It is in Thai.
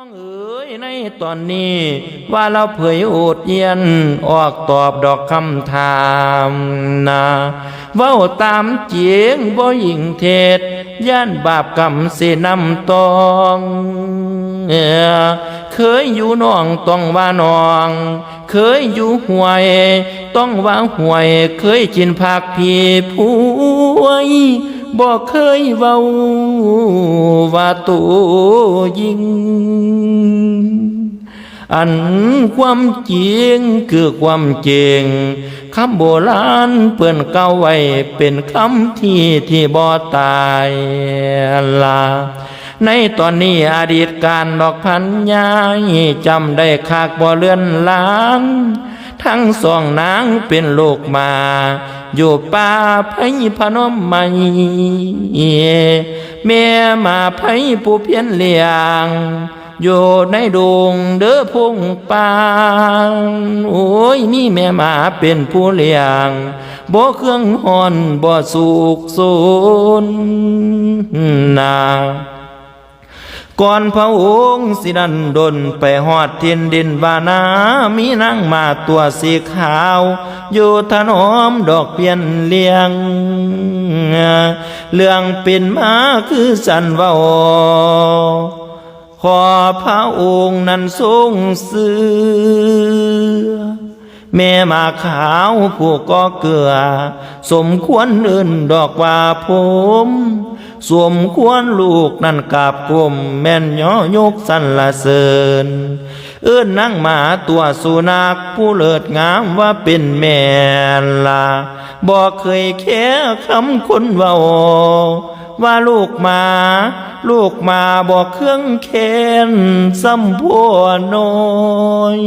องเอ๋ยในตอนนี้ว่าเราเผยโอดเยียนออกตอบดอกคำถามนาเว้าตามเจียงบ่ยิงเทศย่านบาปกรรมสินำตองเออเคยอยู่น้องต้องว่าน้อง เคยอยู่ห่วย ต้องว่าห่วย เคยจินผักพีผู้ย บ่เคยเว้าว่าตัวยิง อันความจริงคือความจริงคำโบราณเปื่อนเก่าไว้เป็นคำที่ที่บ่ตายลาในตอนนี้อดีตการดอกพันยายจำได้คากบ่เลื่อนหลางทั้งสองนางเป็นลูกมา อยู่ป่าไผพนมใหม่แม่มาไผผู้เพียนเลี้ยงอยู่ในดงเด้อพงปางโอ้ยมีแม่หมาเป็นผู้เลี้ยงบ่เครื่องหอนบ่สุกสนนาก่อนพระองค์สิดันดนไปหอดทินดินบานา มีนางมาตัวสีขาว อยู่ถนอมดอกเพียนเลียง เรื่องเป็นมาคือสันเว่าขอพระองค์นั้นทรงเสือแม่มาขาวผู้ก็เกลือ สมควรเอื่นดอกว่าผมสมควรลูกนั่นกาบกลมแม่นย่อยกสันละเสริญ เอื้อนนั่งหมาตัวสุนักผู้เลิศงามว่าเป็นแม่ละบอกเคยแค่คำคนเว้าว่าลูกมา ลูกมาบอกเครื่องเค้นซ้ำพัวน้อย